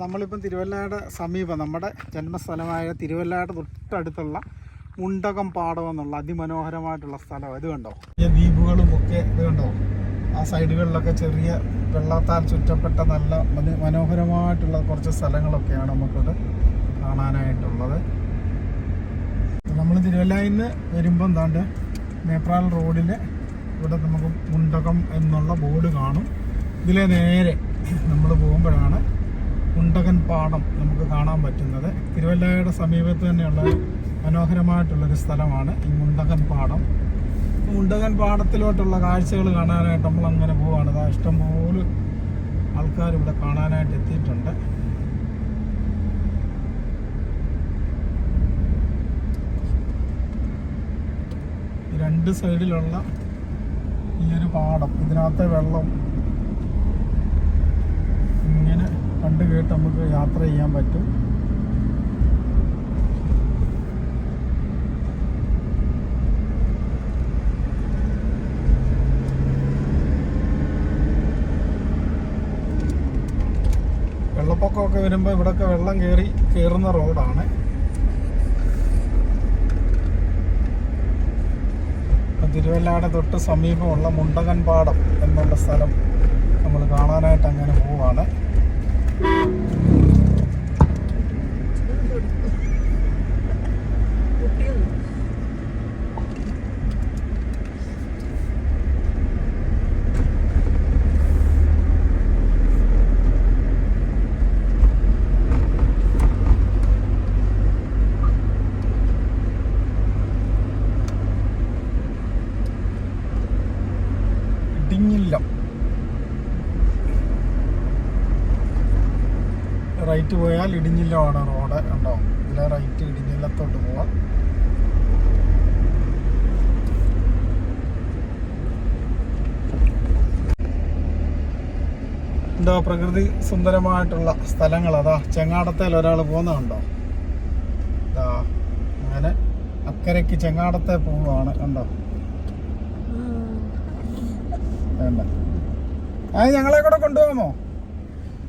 നമ്മളിപ്പം തിരുവല്ലയുടെ സമീപം നമ്മുടെ ജന്മസ്ഥലമായ തിരുവല്ലയുടെ തൊട്ടടുത്തുള്ള മുണ്ടകം പാടം എന്നുള്ള അതിമനോഹരമായിട്ടുള്ള സ്ഥലം. ഇത് കണ്ടോ? ദ്വീപുകളും ഒക്കെ ഇത് കണ്ടോ? ആ സൈഡുകളിലൊക്കെ ചെറിയ വെള്ളത്താൽ ചുറ്റപ്പെട്ട നല്ല മനോഹരമായിട്ടുള്ള കുറച്ച് സ്ഥലങ്ങളൊക്കെയാണ് നമുക്കിവിടെ കാണാനായിട്ടുള്ളത്. നമ്മൾ തിരുവല്ലയിൽ നിന്ന് വരുമ്പോൾ എന്താണ്ട് മേപ്രാൽ റോഡിൽ ഇവിടെ നമുക്ക് മുണ്ടകം എന്നുള്ള ബോർഡ് കാണും. ഇതിലെ നേരെ നമ്മൾ പോകുമ്പോഴാണ് മുണ്ടകൻ പാടം നമുക്ക് കാണാൻ പറ്റുന്നത്. തിരുവല്ലയുടെ സമീപത്ത് തന്നെയുള്ള മനോഹരമായിട്ടുള്ളൊരു സ്ഥലമാണ് ഈ മുണ്ടകൻ പാടം. മുണ്ടകൻ പാടത്തിലോട്ടുള്ള കാഴ്ചകൾ കാണാനായിട്ട് നമ്മൾ അങ്ങനെ പോവാണ് ഇതാ ഇഷ്ടംപോലെ ആൾക്കാർ ഇവിടെ കാണാനായിട്ട് എത്തിയിട്ടുണ്ട്. രണ്ട് സൈഡിലുള്ള ഈ ഒരു പാടം ഇതിനകത്തെ വെള്ളം ഇങ്ങനെ കണ്ടു കേട്ട് നമുക്ക് യാത്ര ചെയ്യാൻ പറ്റും. വെള്ളപ്പൊക്കമൊക്കെ വരുമ്പോൾ ഇവിടെയൊക്കെ വെള്ളം കയറി കയറുന്ന റോഡാണ്. തിരുവല്ലാടെ തൊട്ട് സമീപമുള്ള മുണ്ടകൻ പാടം എന്നുള്ള സ്ഥലം നമ്മൾ കാണാനായിട്ട് അങ്ങനെ പോവാണ്. Thank you. റൈറ്റ് പോയാൽ ഇടിഞ്ഞില്ലമാണ് റോഡ് ഉണ്ടോ ഇതിലെ റൈറ്റ് ഇടിഞ്ഞില്ലത്തോട്ട് പോവാം. എന്തോ പ്രകൃതി സുന്ദരമായിട്ടുള്ള സ്ഥലങ്ങൾ. അതാ ചെങ്ങാടത്തേൽ ഒരാൾ പോകുന്നുണ്ടോ ഇതാ അങ്ങനെ അക്കരയ്ക്ക് ചെങ്ങാടത്തെ പോവാണ് കണ്ടോ? വേണ്ട. അത് ഞങ്ങളെ കൂടെ കൊണ്ടുപോകാമോ?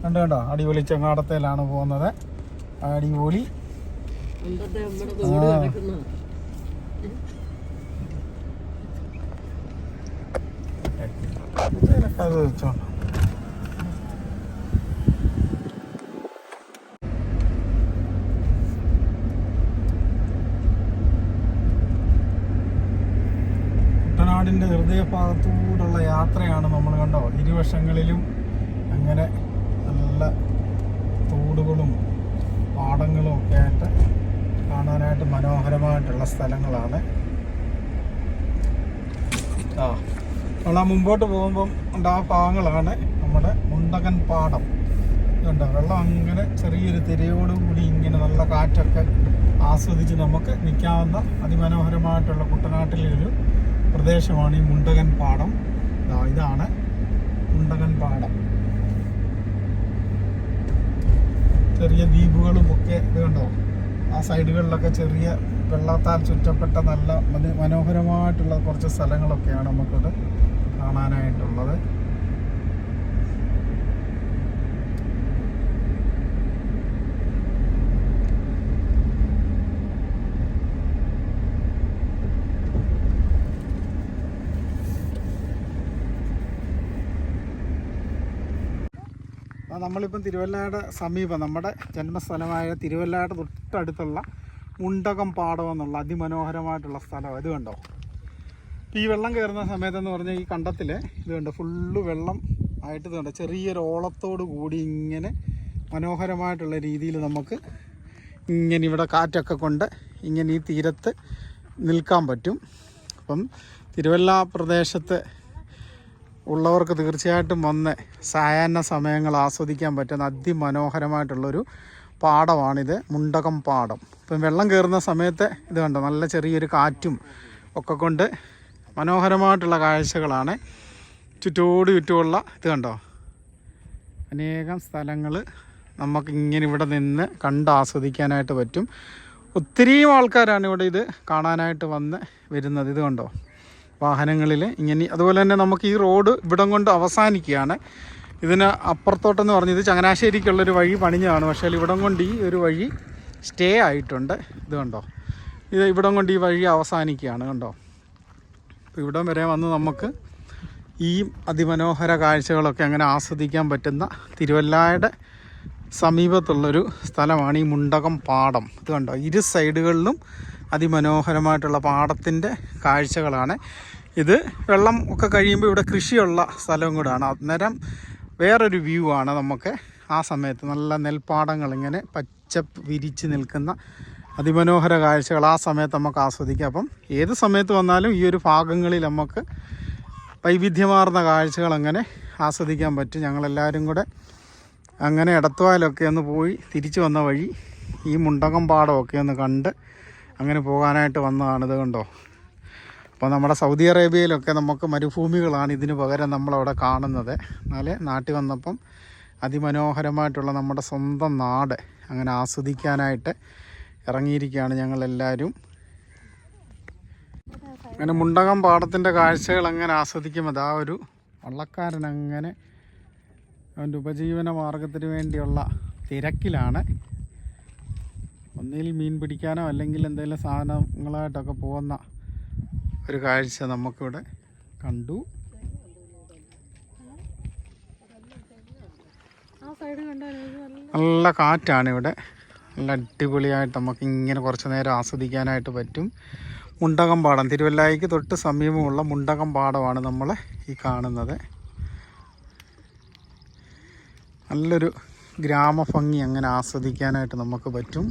കണ്ടോ കണ്ടോ? അടിപൊളി ചെങ്ങാടത്തേലാണ് പോകുന്നത്. അടിപൊളി. കുട്ടനാടിന്റെ അത് വെച്ചോണ്ട് കുട്ടനാടിന്റെ ഹൃദയഭാഗത്തൂടുള്ള യാത്രയാണ് നമ്മൾ കണ്ടോ? ഇരുവശങ്ങളിലും അങ്ങനെ നല്ല തോടുകളും പാടങ്ങളും ഒക്കെ ആയിട്ട് കാണാനായിട്ട് മനോഹരമായിട്ടുള്ള സ്ഥലങ്ങളാണ്. ആ നമ്മൾ ആ മുമ്പോട്ട് പോകുമ്പം ഉണ്ട് ആ ഭാഗങ്ങളാണ് നമ്മുടെ മുണ്ടകൻ പാടം. ഇതുണ്ട്? വെള്ളം അങ്ങനെ ചെറിയൊരു തിരയോടുകൂടി ഇങ്ങനെ നല്ല കാറ്റൊക്കെ ആസ്വദിച്ച് നമുക്ക് നിൽക്കാവുന്ന അതിമനോഹരമായിട്ടുള്ള കുട്ടനാട്ടിലെ ഒരു പ്രദേശമാണ് ഈ മുണ്ടകൻ പാടം. ഇതാണ് മുണ്ടകൻ പാടം. ചെറിയ ദ്വീപുകളും ഒക്കെ ഇത് കണ്ടോ? ആ സൈഡുകളിലൊക്കെ ചെറിയ വെള്ളത്താൽ ചുറ്റപ്പെട്ട നല്ല മനോഹരമായിട്ടുള്ള കുറച്ച് സ്ഥലങ്ങളൊക്കെയാണ് നമുക്കത് കാണാനായിട്ടുള്ളത്. നമ്മളിപ്പം തിരുവല്ലയുടെ സമീപം നമ്മുടെ ജന്മസ്ഥലമായ തിരുവല്ലയുടെ തൊട്ടടുത്തുള്ള മുണ്ടകം പാടം എന്നുള്ള അതിമനോഹരമായിട്ടുള്ള സ്ഥലം ഇത് കണ്ടോ? ഈ വെള്ളം കയറുന്ന സമയത്തെന്ന് പറഞ്ഞാൽ ഈ കണ്ടത്തിൽ ഇത് കണ്ടോ? ഫുള്ള് വെള്ളം ആയിട്ട് ഇത് കണ്ടോ? ചെറിയൊരു ഓളത്തോട് കൂടി ഇങ്ങനെ മനോഹരമായിട്ടുള്ള രീതിയിൽ നമുക്ക് ഇങ്ങനെ ഇവിടെ കാറ്റൊക്കെ കൊണ്ട് ഇങ്ങനെ ഈ തീരത്ത് നിൽക്കാൻ പറ്റും. അപ്പം തിരുവല്ല പ്രദേശത്ത് ഉള്ളവർക്ക് തീർച്ചയായിട്ടും വന്ന് സായാഹ്ന സമയങ്ങൾ ആസ്വദിക്കാൻ പറ്റുന്ന അതിമനോഹരമായിട്ടുള്ളൊരു പാടമാണിത് മുണ്ടകം പാടം. ഇപ്പം വെള്ളം കയറുന്ന സമയത്ത് ഇത് കണ്ടോ നല്ല ചെറിയൊരു കാറ്റും ഒക്കെ കൊണ്ട് മനോഹരമായിട്ടുള്ള കാഴ്ചകളാണ്. ചുറ്റോട് ചുറ്റുമുള്ള ഇത് കണ്ടോ അനേകം സ്ഥലങ്ങൾ നമുക്ക് ഇങ്ങനെ ഇവിടെ നിന്ന് കണ്ട് ആസ്വദിക്കാനായിട്ട് പറ്റും. ഒത്തിരിയും ആൾക്കാരാണ് ഇവിടെ ഇത് കാണാനായിട്ട് വന്ന് വരുന്നത്. ഇത് കണ്ടോ വാഹനങ്ങളിൽ ഇങ്ങനെ അതുപോലെ തന്നെ നമുക്ക് ഈ റോഡ് ഇവിടം കൊണ്ട് അവസാനിക്കുകയാണ്. ഇതിന് അപ്പുറത്തോട്ടെന്ന് പറഞ്ഞത് ചങ്ങനാശ്ശേരിക്കുള്ളൊരു വഴി പണിഞ്ഞതാണ്. പക്ഷേ ഇവിടം കൊണ്ട് ഈ ഒരു വഴി സ്റ്റേ ആയിട്ടുണ്ട്. ഇത് കണ്ടോ? ഇത് ഇവിടം കൊണ്ട് ഈ വഴി അവസാനിക്കുകയാണ് കണ്ടോ? ഇവിടം വരെ വന്ന് നമുക്ക് ഈ അതിമനോഹര കാഴ്ചകളൊക്കെ അങ്ങനെ ആസ്വദിക്കാൻ പറ്റുന്ന തിരുവല്ലായുടെ സമീപത്തുള്ളൊരു സ്ഥലമാണ് ഈ മുണ്ടകം പാടം. ഇത് കണ്ടോ? ഇരു സൈഡുകളിലും അതിമനോഹരമായിട്ടുള്ള പാടത്തിന്റെ കാഴ്ചകളാണ്. ഇത് വെള്ളം ഒക്കെ കഴിയുമ്പോൾ ഇവിടെ കൃഷിയുള്ള സ്ഥലവും കൂടാണ്. അന്നേരം വേറൊരു വ്യൂ ആണ് നമുക്ക് ആ സമയത്ത്. നല്ല നെൽപ്പാടങ്ങൾ ഇങ്ങനെ പച്ച വിരിച്ച് നിൽക്കുന്ന അതിമനോഹര കാഴ്ചകൾ ആ സമയത്ത് നമുക്ക് ആസ്വദിക്കാം. അപ്പം ഏത് സമയത്ത് വന്നാലും ഈ ഒരു ഭാഗങ്ങളിൽ നമുക്ക് വൈവിധ്യമാർന്ന കാഴ്ചകൾ അങ്ങനെ ആസ്വദിക്കാൻ പറ്റും. ഞങ്ങളെല്ലാവരും കൂടെ അങ്ങനെ ഇടത്തുവാലൊക്കെ ഒന്ന് പോയി തിരിച്ചു വന്ന വഴി ഈ മുണ്ടകം പാടമൊക്കെ ഒന്ന് കണ്ട് അങ്ങനെ പോകാനായിട്ട് വന്നതാണ് ഇത് കണ്ടോ? അപ്പോൾ നമ്മുടെ സൗദി അറേബ്യയിലൊക്കെ നമുക്ക് മരുഭൂമികളാണ് ഇതിന് പകരം നമ്മളവിടെ കാണുന്നത്. എന്നാൽ നാട്ടിൽ വന്നപ്പം അതിമനോഹരമായിട്ടുള്ള നമ്മുടെ സ്വന്തം നാട് അങ്ങനെ ആസ്വദിക്കാനായിട്ട് ഇറങ്ങിയിരിക്കുകയാണ് ഞങ്ങളെല്ലാവരും. അങ്ങനെ മുണ്ടകം പാടത്തിന്റെ കാഴ്ചകൾ അങ്ങനെ ആസ്വദിക്കുമ്പോൾ ആ ഒരു വള്ളക്കാരൻ അങ്ങനെ അവന്റെ ഉപജീവന മാർഗത്തിന് വേണ്ടിയുള്ള തിരക്കിലാണ് ഒന്നിൽ മീൻ പിടിക്കാനോ അല്ലെങ്കിൽ എന്തെങ്കിലും സാധനങ്ങളായിട്ടൊക്കെ പോകുന്ന ഒരു കാഴ്ച നമുക്കിവിടെ കണ്ടു. നല്ല നല്ല കാറ്റാണ് ഇവിടെ നല്ല അടിപൊളിയായിട്ട് നമുക്ക് ഇങ്ങനെ കുറച്ച് നേരം ആസ്വദിക്കാനായിട്ട് പറ്റും. മുണ്ടകം പാടം. തിരുവല്ലായിക്ക് തൊട്ട് സമീപമുള്ള മുണ്ടകം പാടമാണ് നമ്മൾ ഈ കാണുന്നത്. നല്ലൊരു ഗ്രാമഭംഗി അങ്ങനെ ആസ്വദിക്കാനായിട്ട് നമുക്ക് പറ്റും.